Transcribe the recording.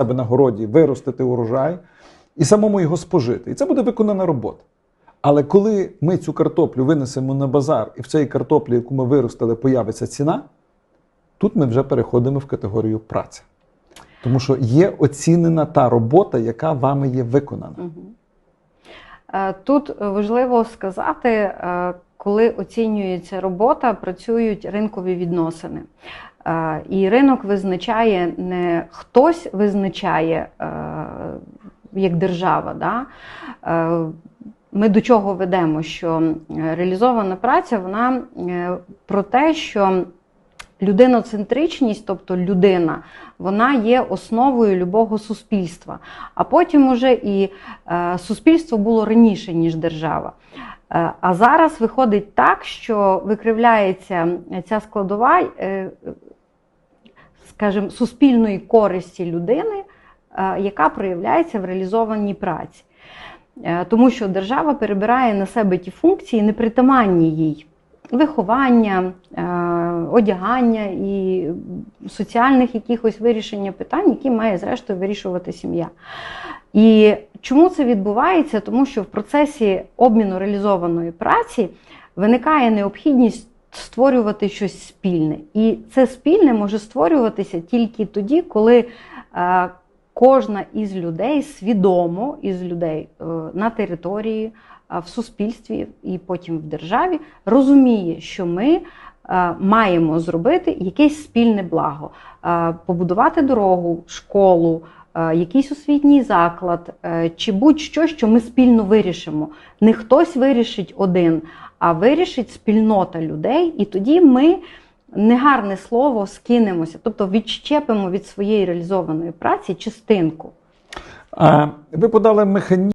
себе на городі виростити урожай і самому його спожити. І це буде виконана робота. Але коли ми цю картоплю винесемо на базар, і в цій картоплі, яку ми виростили, появиться ціна, тут ми вже переходимо в категорію праця. Тому що є оцінена та робота, яка вами є виконана. Е, Тут важливо сказати, е, коли оцінюється робота, працюють ринкові відносини. Е, І ринок визначає не хтось визначає е, як держава. Да? Е, Ми до чого ведемо? Що е, реалізована праця вона е, про те, що людиноцентричність, тобто людина, вона є основою любого суспільства. А потім уже і е, суспільство було раніше, ніж держава. Е, А зараз виходить так, що викривляється ця складова, е, скажімо, суспільної користі людини, е, яка проявляється в реалізованій праці. Е, Тому що держава перебирає на себе ті функції, непритаманні їй. Виховання, е, одягання і соціальних якихось вирішення питань, які має зрештою вирішувати сім'я. І чому це відбувається? Тому що в процесі обміну реалізованої праці виникає необхідність створювати щось спільне. І це спільне може створюватися тільки тоді, коли е, кожна із людей свідомо із людей е, на території, в суспільстві і потім в державі розуміє, що ми маємо зробити якесь спільне благо, Е, побудувати дорогу, школу, е, якийсь освітній заклад е, чи будь-що, що ми спільно вирішимо. Не хтось вирішить один, а вирішить спільнота людей, і тоді ми. Негарне слово скинемося, тобто відщепимо від своєї реалізованої праці частинку. А ви подали механізм.